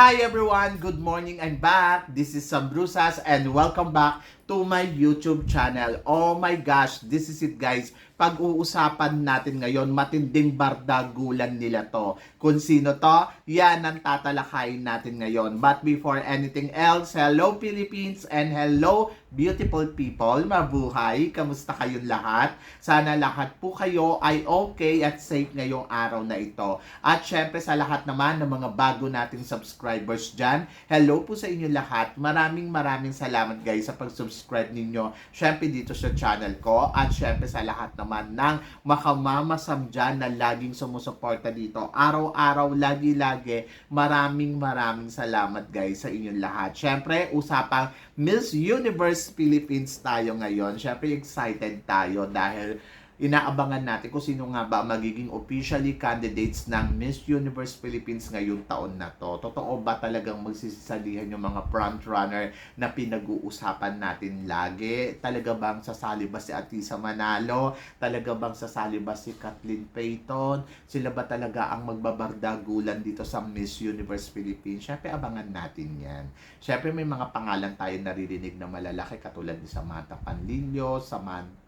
Hi everyone! Good morning! I'm back! This is Sam Brusas and welcome back to my YouTube channel. Oh my gosh! This is it guys. Pag-uusapan natin ngayon, matinding bardagulan nila to. Kung sino to, yan ang tatalakayin natin ngayon. But before anything else, hello Philippines and hello beautiful people. Mabuhay! Kamusta kayong lahat? Sana lahat po kayo ay okay at safe ngayong araw na ito. At syempre sa lahat naman ng mga bago nating subscribers dyan, hello po sa inyo lahat. Maraming maraming salamat guys sa pag-subscribe ninyo. Syempre dito sa channel ko at syempre sa lahat naman ng makamamasam dyan na laging sumusuporta dito. Araw-araw, lagi-lagi, maraming maraming salamat guys sa inyong lahat. Syempre, usapang Miss Universe Philippines tayo ngayon. Syempre, excited tayo dahil inaabangan natin kung sino nga ba magiging officially candidates ng Miss Universe Philippines ngayong taon na to. Totoo ba talagang magsisisalihan yung mga front runner na pinag-uusapan natin lagi? Talaga bang sasali ba si Atisa Manalo? Talaga bang sasali ba si Kathleen Payton? Sila ba talaga ang magbabardagulan dito sa Miss Universe Philippines? Syempre, abangan natin yan. Syempre, may mga pangalan tayo naririnig na malalaki katulad ni Samantha Panlilio, Samantha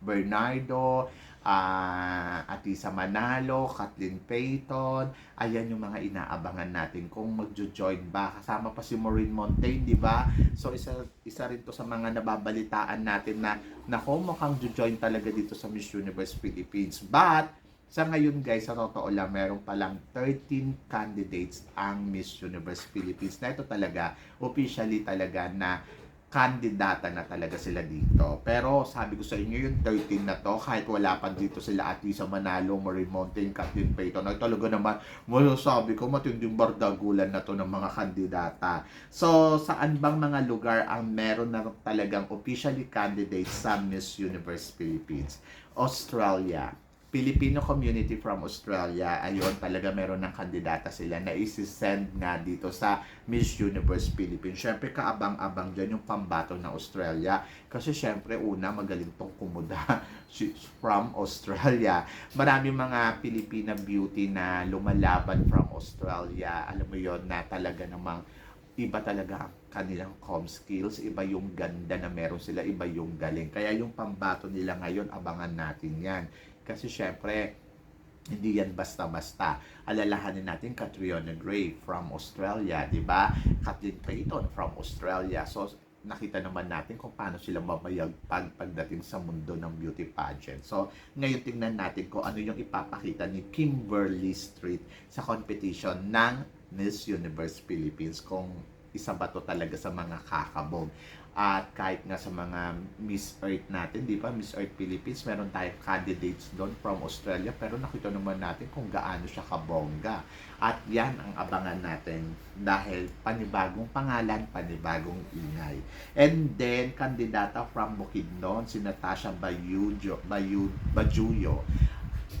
Bernardo, ah Atisa Manalo, Kathleen Payton. Ayan yung mga inaabangan natin kung magjo-join ba. Kasama pa si Maureen Montaigne, di ba? So isa isa rin to sa mga nababalitaan natin na nako mukhang jo-join talaga dito sa Miss Universe Philippines. But sa ngayon guys, sa totoo lang, meron palang 13 candidates ang Miss Universe Philippines na ito talaga, officially talaga na kandidata na talaga sila dito. Pero sabi ko sa inyo, yung 13 na to, kahit wala pa dito sila Atisa Manalo, Marie Montaigne, Kathleen Payton, ay talaga naman, sabi ko, matinding bardagulan na to ng mga kandidata. So, saan bang mga lugar ang meron na talagang officially candidates sa Miss Universe Philippines? Australia. Filipino community from Australia, ayun, talaga meron ng kandidata sila na isi-send nga dito sa Miss Universe Philippines. Siyempre, kaabang-abang dyan yung pambato ng Australia. Kasi siyempre, una, magaling tong kumuda She's from Australia. Maraming mga Filipina beauty na lumalaban from Australia. Alam mo yon na talaga namang iba talaga ang kanilang com skills, iba yung ganda na meron sila, iba yung galing. Kaya yung pambato nila ngayon, abangan natin yan. Kasi syempre, hindi yan basta-basta. Alalahanin natin Catriona Gray from Australia, di ba? Kathleen Payton from Australia. So, nakita naman natin kung paano sila mamayagpag pagdating sa mundo ng beauty pageant. So, ngayon tingnan natin kung ano yung ipapakita ni Kimberly Street sa competition ng Miss Universe Philippines kung isa ba to talaga sa mga kakabog. At kahit nga sa mga Miss Earth natin, di ba, Miss Earth Philippines, meron tayong candidates doon from Australia, pero nakita naman natin kung gaano siya kabongga. At yan ang abangan natin dahil panibagong pangalan, panibagong ingay. And then, kandidata from Bukidnon, si Natasha Bayujo, Bayu, Bajuyo.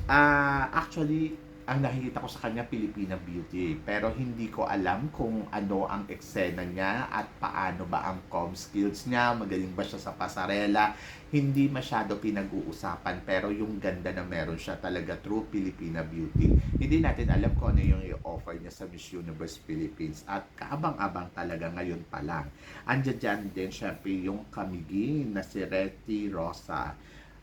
Ah, actually, ang nakikita ko sa kanya Filipina beauty. Pero hindi ko alam kung ano ang eksena niya at paano ba ang com skills niya. Magaling ba siya sa pasarela? Hindi masyado pinag-uusapan. Pero yung ganda na meron siya talaga true Filipina beauty. Hindi natin alam kung ano yung i-offer niya sa Miss Universe Philippines. At kaabang-abang talaga ngayon pa lang. Andyan dyan din syempre yung kamigi na si Reti Rosa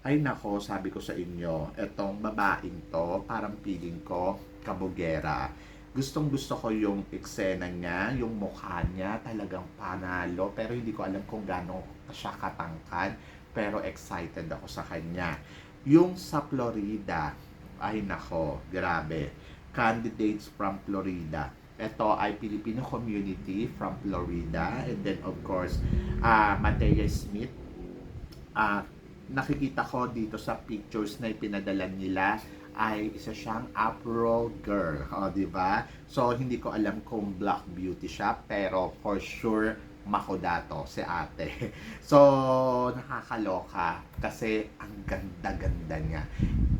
ay nako, sabi ko sa inyo, etong babaeng to, parang feeling ko, kabugera. Gustong gusto ko yung eksena niya, yung mukha niya, talagang panalo. Pero hindi ko alam kung gaano siya katangkad. Pero excited ako sa kanya. Yung sa Florida, ay nako, grabe. Candidates from Florida. Ito ay Filipino community from Florida. And then of course, uh, Matea Smith, uh, nakikita ko dito sa pictures na ipinadala nila ay isa siyang Afro girl, o, di ba? So hindi ko alam kung black beauty siya, pero for sure makodato si ate. So nakakaloka kasi ang ganda-ganda niya.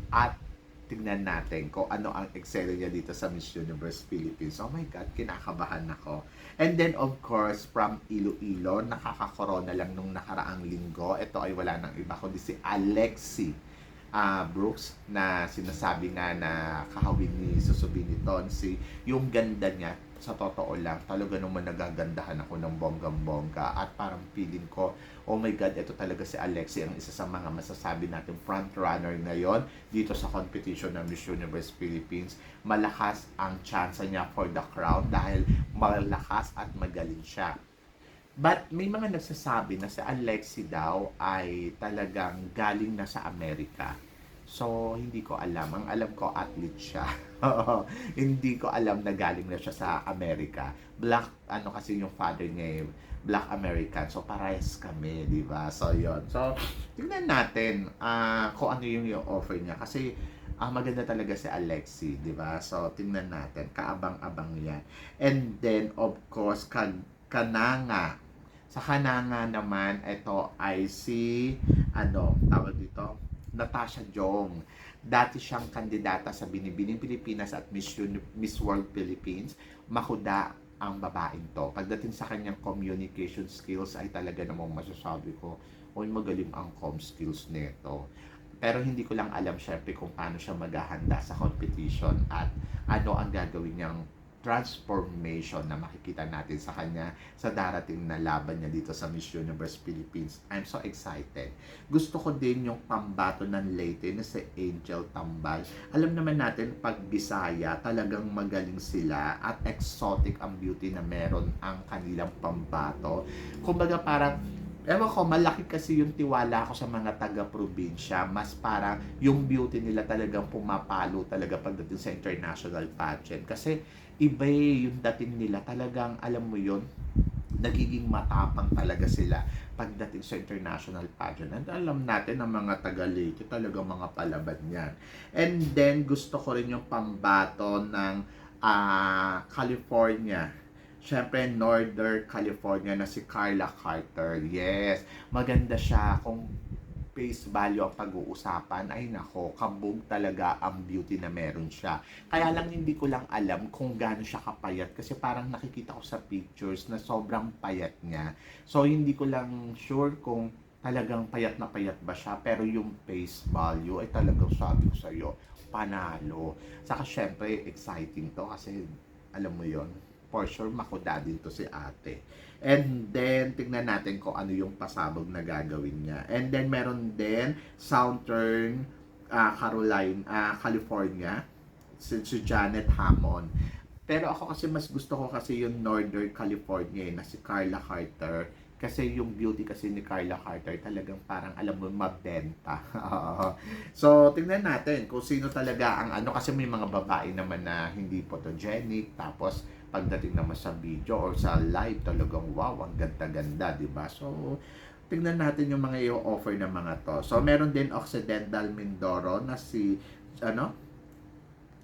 At tingnan natin kung ano ang excel niya dito sa Miss Universe Philippines. Oh my God, kinakabahan ako. And then of course, from Iloilo, nakakakorona lang nung nakaraang linggo. Ito ay wala nang iba kundi si Alexi. ah, Brooks na sinasabi nga na kahawin ni Susubini Tonsi, yung ganda niya, sa totoo lang, talaga naman nagagandahan ako ng bonggang-bongga at parang feeling ko, oh my God, ito talaga si Alexi ang isa sa mga masasabi natin front runner ngayon dito sa competition ng Miss Universe Philippines. Malakas ang chance niya for the crown dahil malakas at magaling siya. But may mga nagsasabi na si Alexi daw ay talagang galing na sa Amerika. So, hindi ko alam. Ang alam ko, athlete siya. Hindi ko alam na galing na siya sa Amerika. Black, ano kasi yung father niya, eh, Black American. So, parehas kami, di ba? So, yon So, tingnan natin ah, kung ano yung, yung offer niya. Kasi, ah, maganda talaga si Alexi, di ba? So, tingnan natin. Kaabang-abang yan. And then, of course, kag kananga. Sa kananga naman, ito ay si, ano, tawag dito, Natasha Jong. Dati siyang kandidata sa Binibining Pilipinas at Miss, Miss World Philippines. Makuda ang babaeng to. Pagdating sa kanyang communication skills ay talaga namang masasabi ko, oy magaling ang com skills nito. Pero hindi ko lang alam syempre kung paano siya maghahanda sa competition at ano ang gagawin niyang transformation na makikita natin sa kanya sa darating na laban niya dito sa Miss Universe Philippines. I'm so excited. Gusto ko din yung pambato ng Leyte na si Angel Tambal. Alam naman natin pag Bisaya talagang magaling sila at exotic ang beauty na meron ang kanilang pambato. Kumbaga parang Ewan ko, malaki kasi yung tiwala ko sa mga taga-probinsya. Mas parang yung beauty nila talagang pumapalo talaga pagdating sa international pageant. Kasi iba eh, yung dating nila. Talagang, alam mo yun, nagiging matapang talaga sila pagdating sa international pageant. And alam natin ang mga taga-Leyte, talagang mga palaban yan. And then, gusto ko rin yung pambato ng ah, California. Siyempre, Northern California na si Carla Carter. Yes, maganda siya. Kung face value ang pag-uusapan, ay nako, kabog talaga ang beauty na meron siya. Kaya lang hindi ko lang alam kung gaano siya kapayat kasi parang nakikita ko sa pictures na sobrang payat niya. So, hindi ko lang sure kung talagang payat na payat ba siya pero yung face value ay talagang sabi ko sa iyo panalo. Saka syempre exciting to kasi alam mo yon for sure makuda din to si ate. And then, tignan natin kung ano yung pasabog na gagawin niya. And then, meron din Southern ah, Caroline, ah, California, si, si Janet Hammond. Pero ako kasi mas gusto ko kasi yung Northern California eh, na si Carla Carter. Kasi yung beauty kasi ni Carla Carter talagang parang alam mo mabenta. so, tingnan natin kung sino talaga ang ano. Kasi may mga babae naman na hindi photogenic. Tapos, pagdating naman sa video or sa live talagang wow, ang ganda-ganda, 'di ba? So tingnan natin yung mga i-offer ng mga to. So meron din Occidental Mindoro na si ano?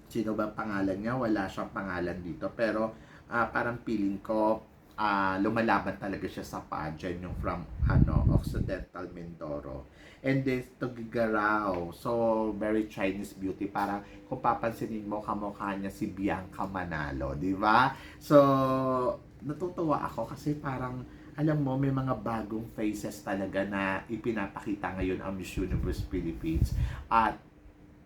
Sino ba ang pangalan niya? Wala siyang pangalan dito pero ah, parang feeling ko ah, lumalaban talaga siya sa pageant yung from ano Occidental Mindoro. And then Tugigaraw. So very Chinese beauty. Parang kung papansinin mo kamukha niya si Bianca Manalo, di ba? So natutuwa ako kasi parang alam mo, may mga bagong faces talaga na ipinapakita ngayon ang Miss Universe Philippines. At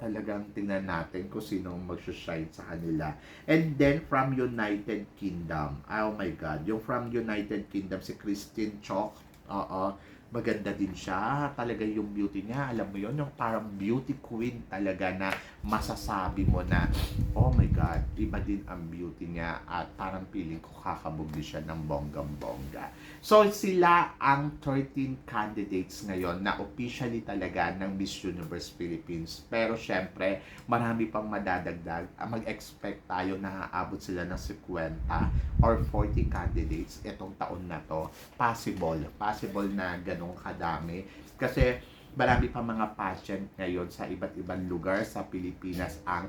talagang tingnan natin kung sino ang magsushine sa kanila. And then, from United Kingdom. Oh my God. Yung from United Kingdom, si Christine Chok. Oo. Maganda din siya. Talaga yung beauty niya. Alam mo yon yung parang beauty queen talaga na masasabi mo na, oh my God, iba din ang beauty niya at parang feeling ko kakabog din siya ng bonggang-bongga. So, sila ang 13 candidates ngayon na officially talaga ng Miss Universe Philippines. Pero syempre, marami pang madadagdag. Ah, Mag-expect tayo na aabot sila ng 50 or 40 candidates itong taon na to. Possible. Possible na ganong kadami. Kasi marami pa mga pageant ngayon sa iba't ibang lugar sa Pilipinas ang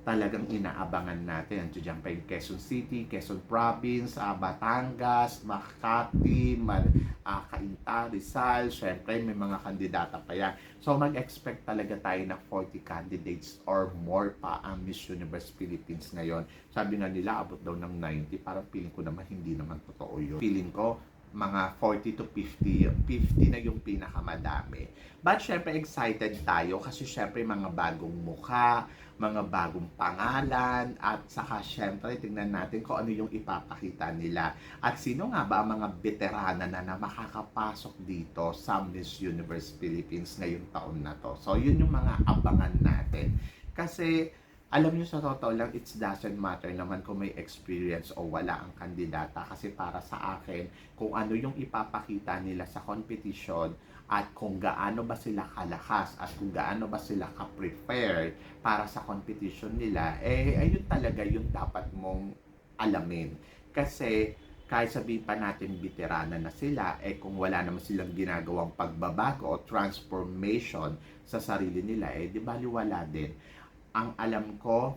talagang inaabangan natin. Andiyan pa yung Quezon City, Quezon Province, ah, Batangas, Makati, Man, ah, Cainta, Rizal, syempre may mga kandidata pa yan. So mag-expect talaga tayo na 40 candidates or more pa ang Miss Universe Philippines ngayon. Sabi nga nila, abot daw ng 90, parang feeling ko naman hindi naman totoo yun. Feeling ko, mga 40 to 50. 50 na yung pinakamadami. But syempre excited tayo kasi syempre mga bagong mukha, mga bagong pangalan, at saka syempre tingnan natin kung ano yung ipapakita nila. At sino nga ba ang mga veterana na, na makakapasok dito sa Miss Universe Philippines ngayong taon na to. So yun yung mga abangan natin. Kasi alam nyo sa totoo lang, it doesn't matter naman kung may experience o wala ang kandidata. Kasi para sa akin, kung ano yung ipapakita nila sa competition at kung gaano ba sila kalakas at kung gaano ba sila ka-prepared para sa competition nila, eh ayun talaga yung dapat mong alamin. Kasi kahit sabihin pa natin veterana na sila, eh kung wala naman silang ginagawang pagbabago o transformation sa sarili nila, eh di baliwala din ang alam ko,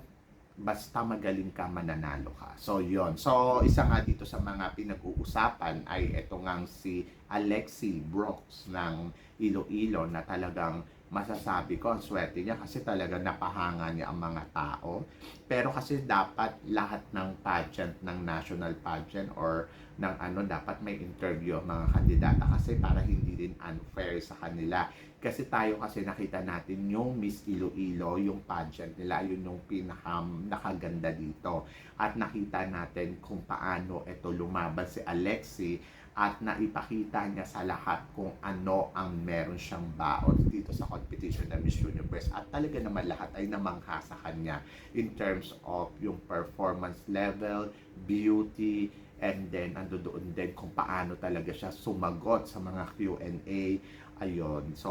basta magaling ka, mananalo ka. So, yon So, isa nga dito sa mga pinag-uusapan ay ito ngang si Alexi Brooks ng Iloilo na talagang masasabi ko, ang swerte niya kasi talaga napahanga niya ang mga tao. Pero kasi dapat lahat ng pageant, ng national pageant or ng ano, dapat may interview ang mga kandidata kasi para hindi rin unfair sa kanila. Kasi tayo kasi nakita natin yung Miss Iloilo, yung pageant nila, yun yung pinaka nakaganda dito. At nakita natin kung paano ito lumaban si Alexi at naipakita niya sa lahat kung ano ang meron siyang baon dito sa competition ng Miss Universe. At talaga naman lahat ay namangha sa kanya in terms of yung performance level, beauty, and then ando doon din kung paano talaga siya sumagot sa mga Q&A ayun. So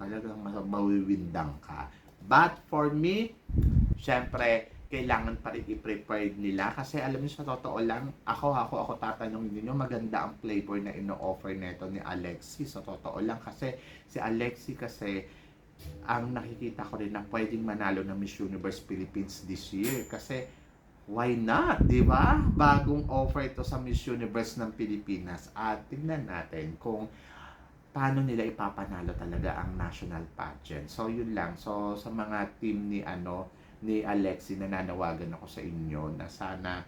talagang ma- mawiwindang ka. But for me syempre kailangan pa rin i-prepare nila. Kasi alam niyo sa totoo lang ako ako ako tatanungin niyo maganda ang flavor na ino-offer nito ni Alexi. Sa totoo lang kasi si Alexi kasi ang nakikita ko rin na pwedeng manalo ng Miss Universe Philippines this year. Kasi why not, di ba? Bagong offer ito sa Miss Universe ng Pilipinas. At tingnan natin kung paano nila ipapanalo talaga ang national pageant. So yun lang. So sa mga team ni ano ni Alexi nananawagan ako sa inyo na sana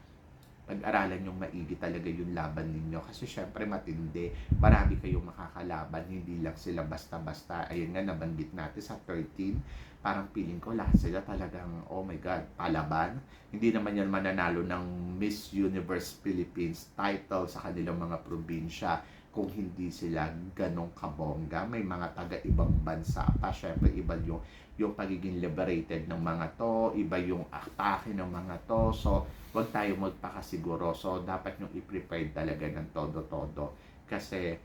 pag-aralan yung maigi talaga yung laban ninyo. Kasi syempre matindi. Marami kayong makakalaban. Hindi lang sila basta-basta. Ayun nga nabanggit natin sa 13 parang feeling ko lahat sila talagang oh my god palaban. Hindi naman yan mananalo ng Miss Universe Philippines title sa kanilang mga probinsya kung hindi sila ganong kabongga may mga taga ibang bansa pa syempre iba yung yung pagiging liberated ng mga to, iba yung atake ng mga to. So, huwag tayo magpakasiguro. So, dapat nyo i-prepare talaga ng todo-todo. Kasi,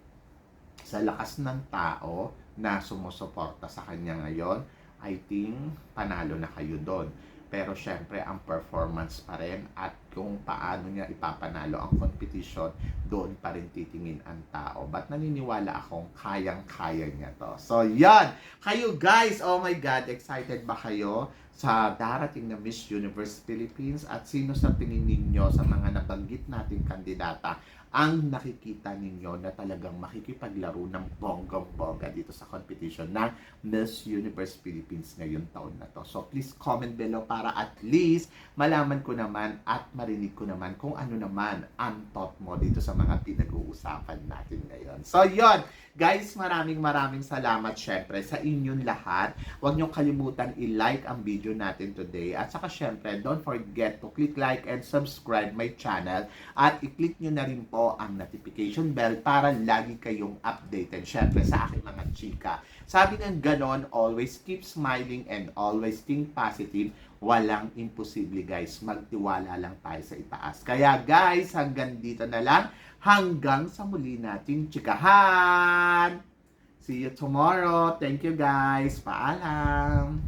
sa lakas ng tao na sumusuporta sa kanya ngayon, I think panalo na kayo doon. Pero syempre ang performance pa rin at kung paano niya ipapanalo ang competition, doon pa rin titingin ang tao. But naniniwala akong kayang-kaya niya to. So yan! Kayo guys, oh my God, excited ba kayo sa darating na Miss Universe Philippines? At sino sa tingin ninyo sa mga nabanggit nating kandidata ang nakikita ninyo na talagang makikipaglaro ng bonggang-bongga dito sa competition ng Miss Universe Philippines ngayong taon na to. So please comment below para at least malaman ko naman at marinig ko naman kung ano naman ang thought mo dito sa mga pinag-uusapan natin ngayon. So yon guys, maraming maraming salamat syempre sa inyong lahat. Huwag niyong kalimutan i-like ang video natin today. At saka syempre, don't forget to click like and subscribe my channel at i-click nyo na rin po ang notification bell para lagi kayong updated syempre sa aking mga chika. Sabi ng ganon, always keep smiling and always think positive. Walang imposible guys. Magtiwala lang tayo sa itaas. Kaya guys, hanggang dito na lang. Hanggang sa muli nating chikahan. See you tomorrow. Thank you guys. Paalam.